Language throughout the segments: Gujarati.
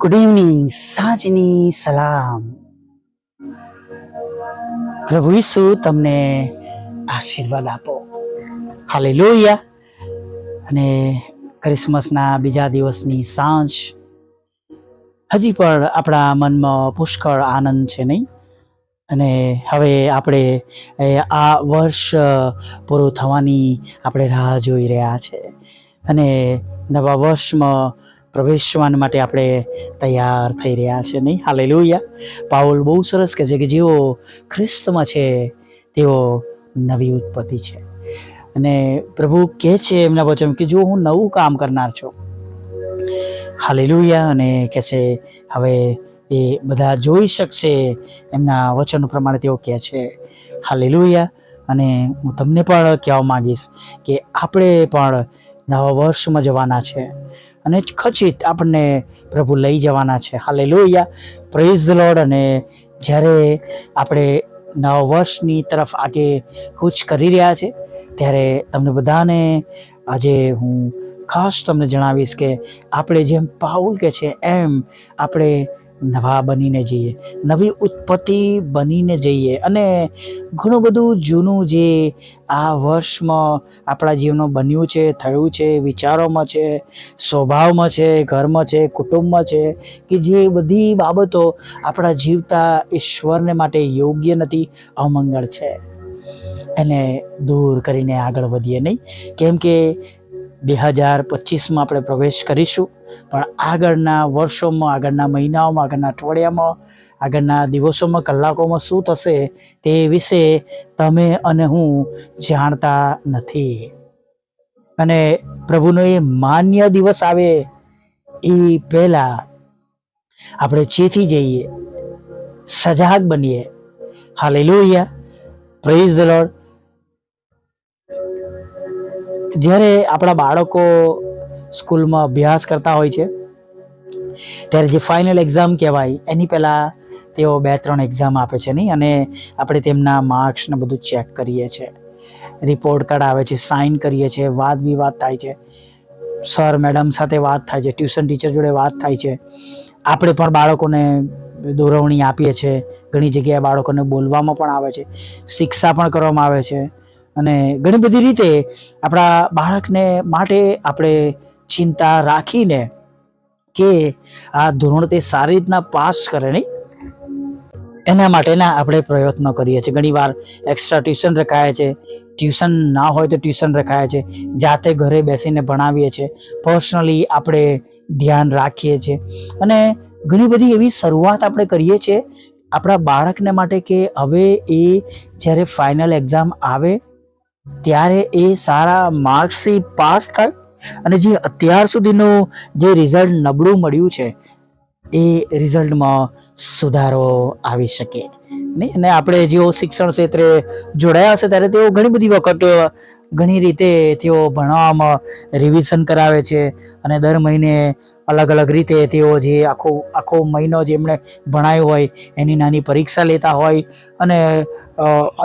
ગુડ ઇવનિંગ સાંજની સલામ પ્રભુ ઈસુ તમને આશીર્વાદ આપો. હાલે લોહિયા અને ક્રિસમસના બીજા દિવસની સાંજ. હજી પણ આપણા મનમાં પુષ્કળ આનંદ છે નહીં? અને હવે આપણે આ વર્ષ પૂરું થવાની આપણે રાહ જોઈ રહ્યા છે. અને નવા વર્ષમાં પ્રવેશવાન માટે આપણે તૈયાર થઈ રહ્યા છે નહીં? હાલે પાઉલ બહુ સરસ કહે છે કે જેઓ ખ્રિસ્તમાં છે, તેઓ નવી ઉત્પત્તિ છે. અને પ્રભુ કહે છે એમના વચન કે જો હું નવું કામ કરનાર છું. હાલેલુયા. અને કહે છે, હવે એ બધા જોઈ શકશે એમના વચનો પ્રમાણે તેઓ કહે છે. હાલેલુયા. અને હું તમને પણ કહેવા માગીશ કે આપણે પણ નવા વર્ષમાં જવાના છે. અને ખચિત આપણને પ્રભુ લઈ જવાના છે. હાલે લોહિયા પ્રેઝ ધ લોર્ડ અને જ્યારે આપણે નવા વર્ષની તરફ આગે કૂચ કરી રહ્યા છે, ત્યારે તમને બધાને આજે હું ખાસ તમને જણાવીશ કે આપણે જેમ પાઉલ કે છે, એમ આપણે નવા બનીને જઈએ, નવી ઉત્પત્તિ બનીને જઈએ અને ઘણું બધું જૂનું જે આ વર્ષમાં આપણા જીવનમાં બન્યું છે, થયું છે, વિચારોમાં છે, સ્વભાવમાં છે, ઘરમાં છે, કુટુંબમાં છે કે જે બધી બાબતો આપણા જીવતા ઈશ્વરને માટે યોગ્ય નથી, અમંગળ છે. એને દૂર કરીને આગળ વધીએ નહીં. કેમ કે બે હજાર પચીસમાં આપણે પ્રવેશ કરીશું. પણ આગળના વર્ષોમાં, આગળના મહિનાઓમાં, આગળના અઠવાડિયામાં, આગળના દિવસોમાં, કલાકોમાં શું થશે તે વિશે તમે અને હું જાણતા નથી. અને પ્રભુનો એ માન્ય દિવસ આવે એ પહેલાં આપણે ચેતી જઈએ, સજાગ બનીએ. હાલે લોહિયા પ્રેઝ ધ લોર્ડ જ્યારે આપણા બાળકો સ્કૂલમાં અભ્યાસ કરતા હોય છે, ત્યારે જે ફાઇનલ એક્ઝામ કહેવાય, એની પહેલાં તેઓ બે ત્રણ એક્ઝામ આપે છે નહીં, અને આપણે તેમના માર્ક્સને બધું ચેક કરીએ છીએ રિપોર્ટ કાર્ડ આવે છે સાઇન કરીએ છીએ વાદ વિવાદ થાય છે. સર મેડમ સાથે વાત થાય છે ટ્યુશન ટીચર જોડે વાત થાય છે. આપણે પણ બાળકોને દોરવણી આપીએ છીએ ઘણી જગ્યાએ બાળકોને બોલવામાં પણ આવે છે, શિક્ષા પણ કરવામાં આવે છે. અને ઘણી બધી રીતે આપણા બાળકને માટે આપણે ચિંતા રાખીને કે આ ધોરણ તે સારી રીતના પાસ કરે નહીં. એના માટેના આપણે પ્રયત્નો કરીએ છીએ. ઘણીવાર એક્સ્ટ્રા ટ્યુશન રખાય છે. ટ્યુશન ના હોય તો ટ્યુશન રખાય છે. જાતે ઘરે બેસીને ભણાવીએ છીએ. પર્સનલી આપણે ધ્યાન રાખીએ છીએ. અને ઘણી બધી એવી શરૂઆત આપણે કરીએ છીએ આપણા બાળકને માટે કે હવે એ જ્યારે ફાઇનલ એક્ઝામ આવે ત્યારે એ સારા માર્ક્સથી પાસ થાય અને જે અત્યાર સુધીનું જે રિઝલ્ટ નબળું મળ્યું છે, એ રિઝલ્ટમાં સુધારો આવી શકે. નહીં? અને આપણે જેઓ શિક્ષણ ક્ષેત્રે જોડાયા હશે ત્યારે તેઓ ઘણી બધી વખત ઘણી રીતે તેઓ ભણવામાં રિવિઝન કરાવે છે અને દર મહિને અલગ અલગ રીતે તેઓ જે આખો આખો મહિનો જે એમણે ભણાયો હોય, એની નાની પરીક્ષા લેતા હોય અને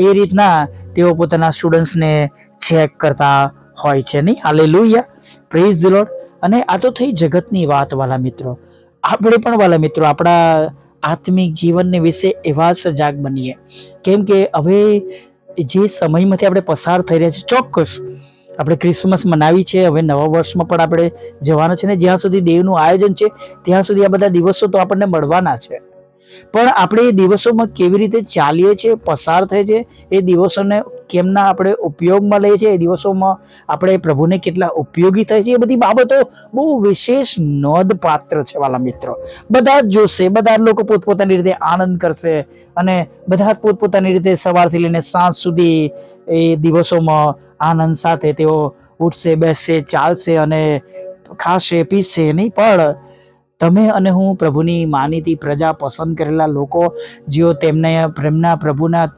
એ રીતના તેઓ પોતાના સ્ટુડન્ટ્સને ચેક કરતા હોય છે, નહીં? હાલે લુયા પ્રેઝ ધ લોડ અને આ તો થઈ જગતની વાત, વાલા મિત્રો. આપણે પણ, વાલા મિત્રો, આપણા આત્મિક જીવનને વિશે એવા સજાગ બનીએ. કેમ કે હવે જે સમયમાંથી આપણે પસાર થઈ રહ્યા છીએ, ચોક્કસ આપણે ક્રિસમસ મનાવી છે, હવે નવા વર્ષમાં પણ આપણે જવાના છે ને, જ્યાં સુધી દેવનું આયોજન છે, ત્યાં સુધી આ બધા દિવસો તો આપણને મળવાના છે. પણ આપણે એ દિવસોમાં કેવી રીતે ચાલીએ છીએ, પસાર થાય છે, એ દિવસોને કેમના આપણે ઉપયોગમાં લઈએ છીએ, એ દિવસોમાં આપણે પ્રભુને કેટલા ઉપયોગી થાય છે, એ બધી બાબતો બહુ વિશેષ નોંધપાત્ર છે વાલા મિત્રો. બધા જ જોશે, બધા લોકો પોતપોતાની રીતે આનંદ કરશે અને બધા પોતપોતાની રીતે સવારથી લઈને સાંજ સુધી એ દિવસોમાં આનંદ સાથે તેઓ ઉઠશે, બેસશે, ચાલશે અને ખાશે, પીશે નહીં, પણ તમે અને હું પ્રભુની માનીતી પ્રજા પસંદ કરેલા લોકો, જેઓ તેમને પ્રેમના પ્રભુના,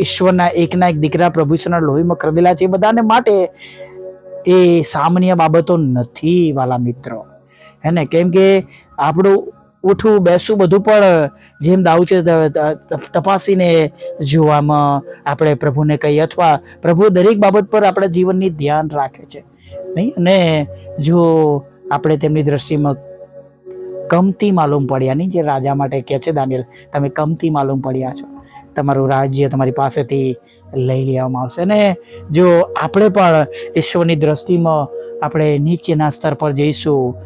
ઈશ્વરના એકના એક દીકરા પ્રભુ ઈશ્વરના લોહીમાં ખરીદેલા છે બધાને માટે એ સામાન્ય બાબતો નથી વાલા મિત્રો. હે ને? કેમ કે આપણું ઉઠવું, બેસવું બધું પણ જેમ દાવું છે તપાસીને જોવામાં આપણે પ્રભુને કહીએ અથવા પ્રભુ દરેક બાબત પર આપણા જીવનની ધ્યાન રાખે છે. નહીં? અને જો આપણે તેમની દ્રષ્ટિમાં કમતી માલુમ પડ્યા નહીં જે રાજા માટે કહે છે, દાનિયલ, તમે કમતી માલુમ પડ્યા છો. તમારું રાજ્ય તમારી પાસેથી લઈ લેવામાં આવશે. અને જો આપણે પણ ઈશ્વરની દ્રષ્ટિમાં આપણે નીચેના સ્તર પર જઈશું,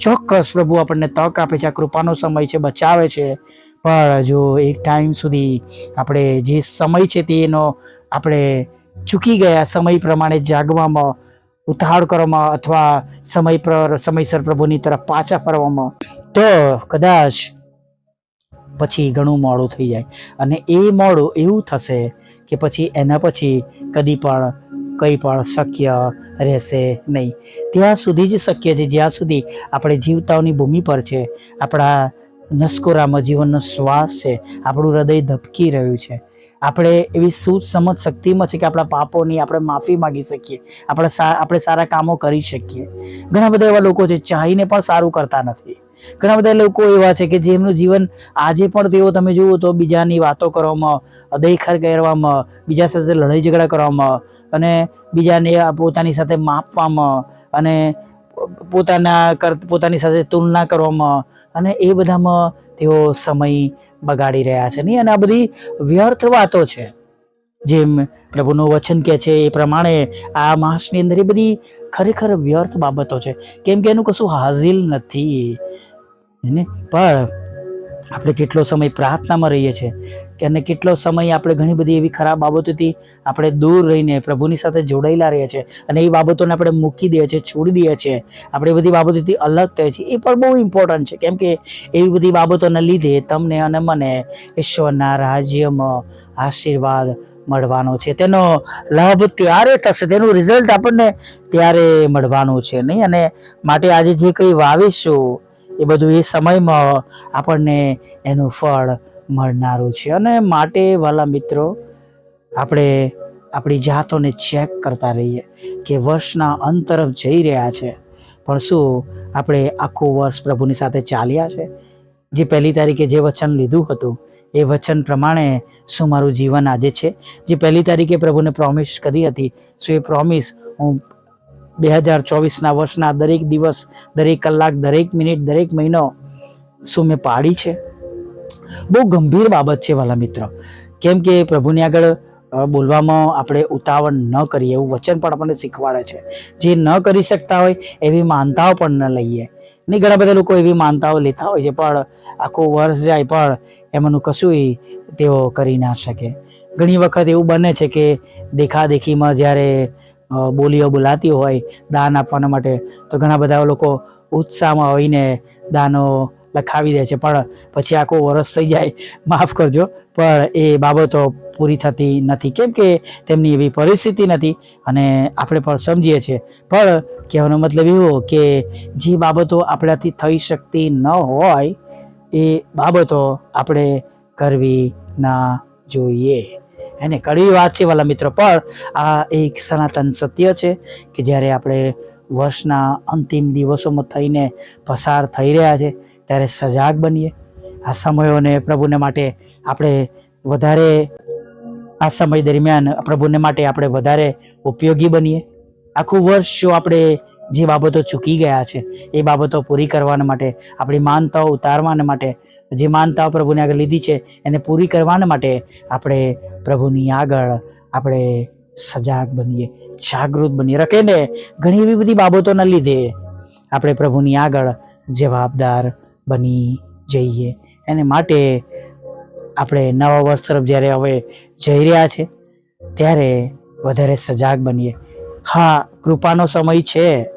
ચોક્કસ પ્રભુ આપણને તક આપે છે, આ કૃપાનો સમય છે, બચાવે છે. પણ જો એક ટાઈમ સુધી આપણે જે સમય છે તેનો આપણે ચૂકી ગયા સમય પ્રમાણે જાગવામાં, ઉતાવળ કરવામાં અથવા સમય પર, સમયસર પ્રભુની તરફ પાછા ફરવામાં તો કદાચ પછી ઘણું મોડું થઈ જાય. અને એ મોડું એવું થશે કે પછી એના પછી કદી પણ કંઈ પણ શક્ય રહેશે નહીં. ત્યાં સુધી જ શક્ય છે. જ્યાં સુધી આપણે જીવતાઓની ભૂમિ પર છે, આપણા નસકોરામાં જીવનનો શ્વાસ છે, આપણું હૃદય ધબકી રહ્યું છે. આપણે એવી સૂઝ સમજ શક્તિમાં છે કે આપણા પાપોની આપણે માફી માગી શકીએ. આપણે આપણે સારા કામો કરી શકીએ. ઘણા બધા એવા લોકો છે, ચાહીને પણ સારું કરતા નથી. ઘણા બધા લોકો એવા છે કે જેમનું જીવન આજે પણ તેઓ તમે જુઓ તો બીજાની વાતો કરવામાં અદેખર કરવામાં, બીજા સાથે લડાઈ ઝઘડા કરવામાં અને બીજાને પોતાની સાથે માપવામાં અને પોતાના પોતાની સાથે તુલના કરવામાં અને એ બધામાં તેઓ સમય બગાડી રહ્યા છે. નહીં, અને આ બધી વ્યર્થ વાતો છે. જેમ પ્રભુનું વચન કહે છે એ પ્રમાણે આ માસની અંદર એ બધી ખરેખર વ્યર્થ બાબતો છે. કેમ કે એનું કશું હાજિલ નથી. ને? પણ આપણે કેટલો સમય પ્રાર્થનામાં રહીએ છીએ અને કેટલો સમય આપણે ઘણી બધી એવી ખરાબ બાબતોથી આપણે દૂર રહીને પ્રભુની સાથે જોડાયેલા રહીએ છીએ અને એ બાબતોને આપણે મૂકી દઈએ છીએ, છોડી દઈએ છીએ. આપણે બધી બાબતોથી અલગ થઈએ છીએ. એ પણ બહુ ઇમ્પોર્ટન્ટ છે. કેમ કે એવી બધી બાબતોને લીધે તમને અને મને ઈશ્વરના રાજ્યમાં આશીર્વાદ મળવાનો છે. તેનો લાભ ત્યારે થશે, તેનું રિઝલ્ટ આપણને ત્યારે મળવાનું છે. નહીં? અને માટે આજે જે કંઈ વાવીશું એ બધું એ સમયમાં આપણને એનું ફળ મળનારું છે. અને માટે વાલા મિત્રો, આપણે આપણી જાતોને ચેક કરતા રહીએ કે વર્ષના અંત તરફ જઈ રહ્યા છે. પણ શું આપણે આખું વર્ષ પ્રભુની સાથે ચાલ્યા છે? જે પહેલી તારીખે જે વચન લીધું હતું, એ વચન પ્રમાણે શું મારું જીવન આજે છે? જે પહેલી તારીખે પ્રભુને પ્રોમિસ કરી હતી, શું એ પ્રોમિસ હું બે હજાર ચોવીસના વર્ષના દરેક દિવસ, દરેક કલાક, દરેક મિનિટ, દરેક મહિનો શું મેં પાડી છે? બહુ ગંભીર બાબત છે વાલા મિત્ર. કેમ કે પ્રભુની આગળ બોલવામાં આપણે ઉતાવળ ન કરીએ એવું વચન પણ આપણને શીખવાડે છે. જે ન કરી શકતા હોય, એવી માનતાઓ પણ ન લઈએ. નહીં ઘણા બધા લોકો એવી માનતાઓ લેતા હોય છે, પણ આખું વર્ષ જાય પણ એમાંનું કશું તેઓ કરી ના શકે. ઘણી વખત એવું બને છે કે દેખાદેખીમાં જ્યારે બોલીઓ બોલાતી હોય, દાન આપવાના માટે. તો ઘણા બધા લોકો ઉત્સાહમાં હોઈને દાનો લખાવી દે છે. પણ પછી આખું વરસ થઈ જાય, માફ કરજો. પણ એ બાબતો પૂરી થતી નથી. કેમ કે તેમની એવી પરિસ્થિતિ નથી અને આપણે પણ સમજીએ છીએ. પણ કહેવાનો મતલબ એવો કે જે બાબતો આપણાથી થઈ શકતી ન હોય, એ બાબતો આપણે કરવી ના જોઈએ. એને કડવી વાત છે વાલા મિત્રો, પણ આ એક સનાતન સત્ય છે કે જ્યારે આપણે વર્ષના અંતિમ દિવસોમાં થઈને પસાર થઈ રહ્યા છે, ત્યારે સજાગ બનીએ. આ સમયોને પ્રભુને માટે આપણે વધારે, આ સમય દરમિયાન પ્રભુને માટે આપણે વધારે ઉપયોગી બનીએ. આખું વર્ષ જો આપણે જે બાબતો ચૂકી ગયા છે, એ બાબતો પૂરી કરવાના માટે, આપણી માનતાઓ ઉતારવાના માટે, જે માનતાઓ પ્રભુને આગળ લીધી છે, એને પૂરી કરવાના માટે આપણે પ્રભુની આગળ આપણે સજાગ બનીએ, જાગૃત બનીએ. રખેને ઘણી એવી બધી બાબતોના લીધે આપણે પ્રભુની આગળ જવાબદાર બની જઈએ. એને માટે આપણે નવા વર્ષ તરફ જ્યારે હવે જઈ રહ્યા છે, ત્યારે વધારે સજાગ બનીએ. હા, કૃપાનો સમય છે.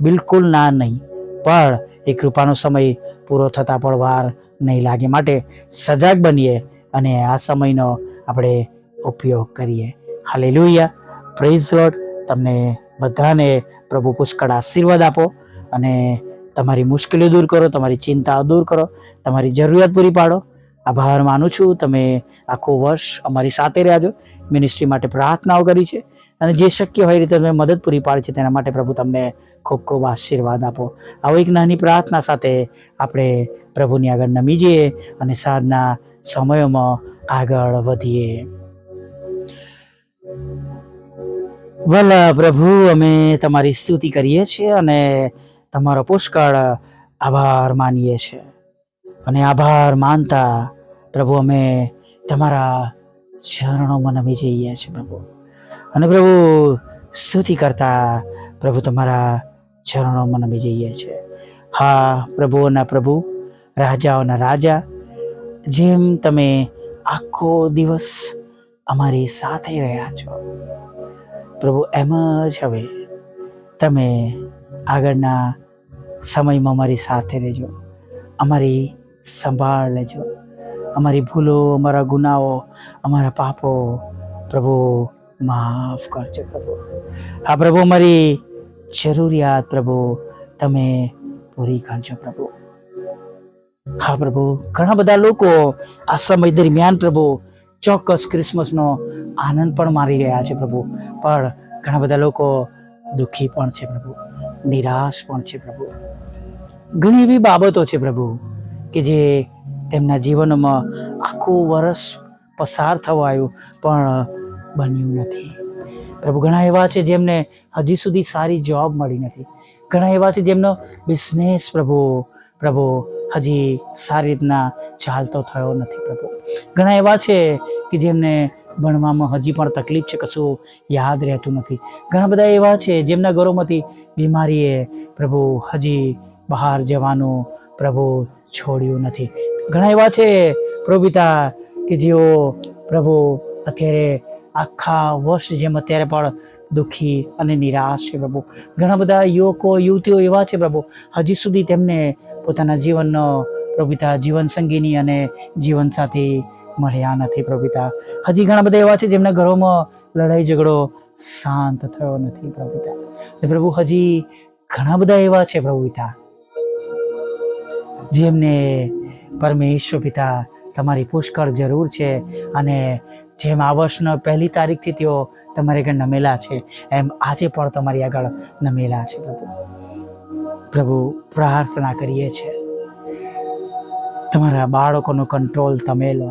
બિલકુલ ના નહીં. પણ એ કૃપાનો સમય પૂરો થતાં પણ વાર નહીં લાગે. માટે સજાગ બનીએ અને આ સમયનો આપણે ઉપયોગ કરીએ. હાલે લુયા પ્રેઝ લોડ તમને બધાને પ્રભુ પુષ્કળ આશીર્વાદ આપો અને તમારી મુશ્કેલીઓ દૂર કરો, તમારી ચિંતાઓ દૂર કરો, તમારી જરૂરિયાત પૂરી પાડો. આભાર માનું છું. તમે આખું વર્ષ અમારી સાથે રહ્યા છો. મિનિસ્ટ્રી માટે પ્રાર્થનાઓ કરી છે. અને જે શક્ય હોય એ રીતે તમે મદદ પૂરી પાડી છે તેના માટે પ્રભુ તમને ખૂબ ખૂબ આશીર્વાદ આપો. આવો એક નાની પ્રાર્થના સાથે આપણે પ્રભુની આગળ નમી જઈએ અને સાંજના સમયોમાં આગળ વધીએ. વલ્લા પ્રભુ, અમે તમારી સ્તુતિ કરીએ છીએ અને તમારો પુષ્કળ આભાર માનીએ છીએ. અને આભાર માનતા પ્રભુ, અમે તમારા ચરણોમાં નમી જઈએ છીએ પ્રભુ. અને પ્રભુ, સ્તુતિ કરતા પ્રભુ તમારા ચરણોમાં નમી જઈએ છીએ. હા પ્રભુઓના પ્રભુ રાજાઓના રાજા, જેમ તમે આખો દિવસ અમારી સાથે રહ્યા છો, પ્રભુ એમ જ હવે તમે આગળના સમયમાં અમારી સાથે રહેજો, અમારી સંભાળ લેજો, અમારી ભૂલો, અમારા ગુનાઓ, અમારા પાપો, પ્રભુ માફ કરજો પ્રભુ. હા, પ્રભુ, અમારી જરૂરિયાત પ્રભુ, તમે પૂરી કરજો પ્રભુ. હા, પ્રભુ, ઘણા બધા લોકો આ સમય દરમિયાન પ્રભુ, ચોક્કસ ક્રિસમસનો આનંદ પણ મારી રહ્યા છે પ્રભુ. પણ ઘણા બધા લોકો દુઃખી પણ છે પ્રભુ. નિરાશ પણ છે પ્રભુ. ઘણી એવી બાબતો છે પ્રભુ કે જે તેમના જીવનમાં આખું વર્ષ પસાર થવાયું પણ બન્યું નથી. પ્રભુ, ઘણા એવા છે જેમને હજી સુધી સારી જોબ મળી નથી. ઘણા એવા છે જેમનો બિઝનેસ પ્રભુ પ્રભુ, હજી સારી રીતના ચાલતો થયો નથી પ્રભુ. ઘણા એવા છે કે જેમને ભણવામાં હજી પણ તકલીફ છે, કશું યાદ રહેતું નથી. ઘણા બધા એવા છે જેમના ઘરોમાંથી બીમારીએ પ્રભુ હજી બહાર જવાનું પ્રભુ છોડ્યું નથી. ઘણા એવા છે પ્રભુ પિતા કે જેઓ પ્રભુ અત્યારે આખા વર્ષ જેમ અત્યારે પણ દુઃખી અને નિરાશ છે પ્રભુ. ઘણા બધા યુવકો, યુવતીઓ એવા છે પ્રભુ, હજી સુધી તેમને પોતાના જીવનનો પ્રભુતા જીવન સંગીની અને જીવનસાથી મળ્યા નથી પ્રભુતા. હજી ઘણા બધા એવા છે જેમના ઘરોમાં લડાઈ ઝઘડો શાંત થયો નથી પ્રભુતા. પ્રભુ હજી ઘણા બધા એવા છે પ્રભુતા, જેમને પરમેશ્વર પિતા તમારી પુષ્કળ જરૂર છે અને જેમ આ વર્ષનો પહેલી તારીખથી તેઓ તમારી આગળ નમેલા છે, એમ આજે પણ તમારી આગળ નમેલા છે પ્રભુ. પ્રભુ, પ્રાર્થના કરીએ છીએ. તમારા બાળકોનો કંટ્રોલ તમે લો.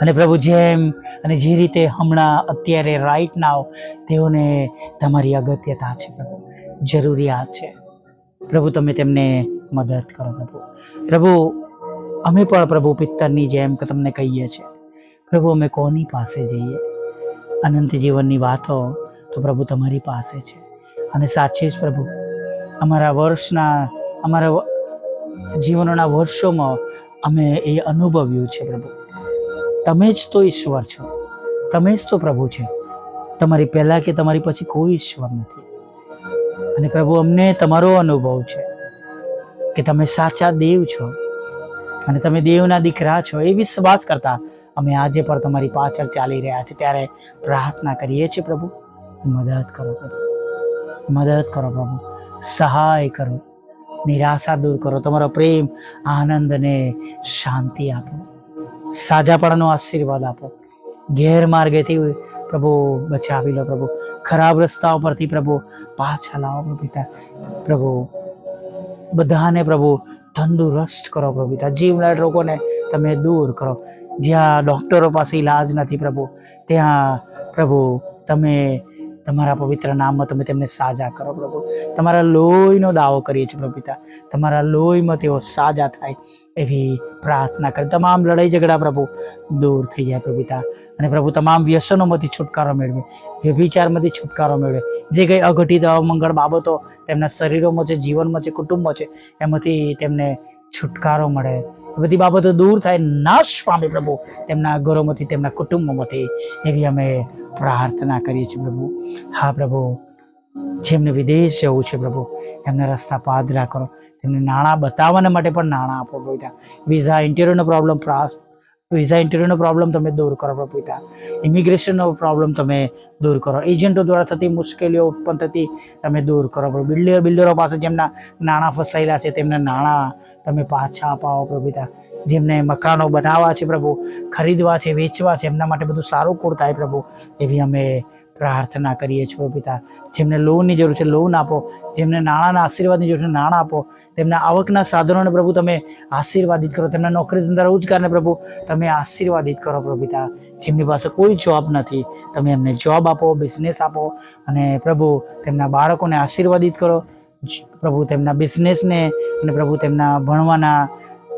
અને પ્રભુ જેમ અને જે રીતે હમણાં અત્યારે રાઈટ નાવ તેઓને તમારી અગત્યતા છે પ્રભુ, જરૂરિયાત છે. પ્રભુ, તમે તેમને મદદ કરો પ્રભુ. પ્રભુ, અમે પણ પ્રભુ પિત્તરની જેમ તમને કહીએ છીએ. પ્રભુ, અમે કોની પાસે જઈએ? અનંત જીવનની વાતો તો પ્રભુ તમારી પાસે છે. અને સાચે જ પ્રભુ, અમારા વર્ષના, અમારા જીવનના વર્ષોમાં અમે એ અનુભવ્યું છે પ્રભુ. તમે જ તો ઈશ્વર છો. તમે જ તો પ્રભુ છે. તમારી પહેલાં કે તમારી પછી કોઈ ઈશ્વર નથી. અને પ્રભુ, અમને તમારો અનુભવ છે કે તમે સાચા દેવ છો. અને તમે દેવના દીકરા છો એ વિશ્વાસ કરતા અમે આજે પણ તમારી પાછળ ચાલી રહ્યા છે ત્યારે પ્રાર્થના કરીએ છીએ પ્રભુ, મદદ કરો પ્રભુ, મદદ કરો પ્રભુ, સહાય કરો, નિરાશા દૂર કરો, તમારો પ્રેમ, આનંદ અને શાંતિ આપો. સાજાપણાનો આશીર્વાદ આપો. ગેરમાર્ગેથી પ્રભુ બચાવી લો પ્રભુ. ખરાબ રસ્તાઓ પરથી પ્રભુ પાછા લાવો પિતા. પ્રભુ, બધાને પ્રભુ તંદુરસ્ત કરો પ્રભુ. પિતા જીવલેણ રોગોને તમે દૂર કરો. જ્યાં ડૉક્ટરો પાસે ઈલાજ નથી પ્રભુ, ત્યાં પ્રભુ તમે તમારા પવિત્ર નામમાં તમે તેમને સાજા કરો પ્રભુ. તમારા લોહીનો દાવો કરીએ છીએ પ્રભુ પિતા. તમારા લોહીમાં તેઓ સાજા થાય. એવી પ્રાર્થના કરી. તમામ લડાઈ ઝઘડા પ્રભુ દૂર થઈ જાય પ્રભુ અને પ્રભુ તમામ વ્યસનોમાંથી છુટકારો મેળવે. વ્યભિચારમાંથી છુટકારો મેળવે. જે કંઈ અઘટિત અમંગળ બાબતો તેમના શરીરોમાં છે, જીવનમાં છે, કુટુંબમાં છે, એમાંથી તેમને છુટકારો મળે. એ બધી બાબતો દૂર થાય. નાશ પામે પ્રભુ તેમના ઘરોમાંથી, તેમના કુટુંબોમાંથી. એવી અમે પ્રાર્થના કરીએ છીએ પ્રભુ. હા પ્રભુ. જેમને વિદેશ જવું છે પ્રભુ એમના રસ્તા પાદરા કરો. તેમને નાણાં બતાવવાના માટે પણ નાણાં આપો પ્રભુ પિતા વિઝા ઇન્ટરવ્યૂનો પ્રોબ્લેમ વિઝા ઇન્ટરવ્યૂનો પ્રોબ્લેમ તમે દૂર કરો પ્રભુ પિતા ઇમિગ્રેશનનો પ્રોબ્લેમ તમે દૂર કરો. એજન્ટો દ્વારા થતી મુશ્કેલીઓ ઉત્પન્ન થતી તમે દૂર કરો પ્રભુ બિલ્ડર બિલ્ડરો પાસે જેમના નાણાં ફસાયેલા છે તેમને નાણાં તમે પાછા અપાવો પ્રભુ જેમને મકાનો બનાવવા છે પ્રભુ, ખરીદવા છે, વેચવા છે, એમના માટે બધું સારું કુળ થાય પ્રભુ. એવી અમે પ્રાર્થના કરીએ છીએ પિતા. જેમને લોનની જરૂર છે, લોન આપો. જેમને નાણાંના આશીર્વાદની જરૂર છે, નાણાં આપો. તેમના આવકના સાધનોને પ્રભુ તમે આશીર્વાદિત કરો. તેમના નોકરી ધંધા રોજગારને પ્રભુ તમે આશીર્વાદિત કરો, પ્રભુ પિતા. જેમની પાસે કોઈ જોબ નથી, તમે એમને જોબ આપો બિઝનેસ આપો અને પ્રભુ તેમના બાળકોને આશીર્વાદિત કરો. પ્રભુ તેમના બિઝનેસને અને પ્રભુ તેમના ભણવાના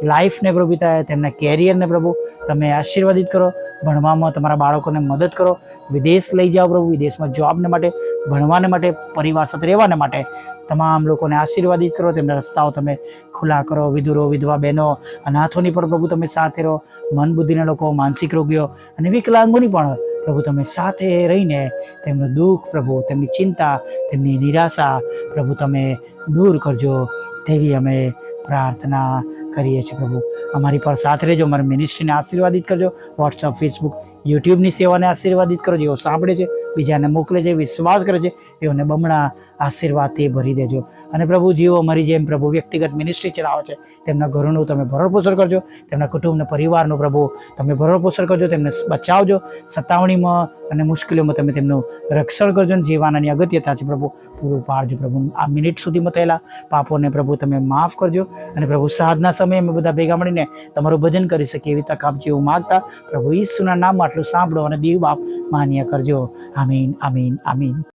લાઈફને પ્રભુ પિતા તેમના કેરિયરને પ્રભુ તમે આશીર્વાદિત કરો, ભણવામાં તમારા બાળકોને મદદ કરો, વિદેશ લઈ જાઓ પ્રભુ, વિદેશમાં જોબને માટે, ભણવાને માટે, પરિવાર સાથે રહેવાને માટે તમામ લોકોને આશીર્વાદિત કરો, તેમના રસ્તાઓ તમે ખુલ્લા કરો, વિધુરો, વિધવા બહેનો, અનાથોની પણ પ્રભુ તમે સાથે રહો મન બુદ્ધિના લોકો, માનસિક રોગીઓ અને વિકલાંગોની પણ પ્રભુ તમે સાથે રહીને તેમનું દુઃખ પ્રભુ, તેમની ચિંતા, તેમની નિરાશા પ્રભુ તમે દૂર કરજો. તેવી અમે પ્રાર્થના કરીએ છીએ પ્રભુ. અમારી પર સાથે રહેજો, અમારી મિનિસ્ટ્રીને આશીર્વાદિત કરજો. વોટ્સઅપ ફેસબુક યુટ્યુબની સેવાને આશીર્વાદિત કરો, જેઓ સાંભળે છે બીજાને મોકલે છે, વિશ્વાસ કરે છે, તેઓને બમણા આશીર્વાદથી ભરી દેજો. અને પ્રભુ, જીવો અમારી જેમ પ્રભુ વ્યક્તિગત મિનિસ્ટ્રી ચલાવે છે, તેમના ઘરોનું તમે ભરણપોષણ કરજો, તેમના કુટુંબને, પરિવારનું પ્રભુ તમે ભરણપોષણ કરજો, તેમને બચાવજો. સતાવણીમાં અને મુશ્કેલીઓમાં તમે તેમનું રક્ષણ કરજો અને જીવાનાની અગત્યતા છે પ્રભુ, પૂરું પાડજો પ્રભુ. આ મિનિટ સુધીમાં થયેલા પાપોને પ્રભુ તમે માફ કરજો અને પ્રભુ સાધના સમયે અમે બધા ભેગા મળીને તમારું ભજન કરી શકીએ એવી તક આપજો એવું માગતા, પ્રભુ ઈસુના નામ આટલું સાંભળો અને દીવ બાપ માન્ય કરજો. Amin, Amin, Amin.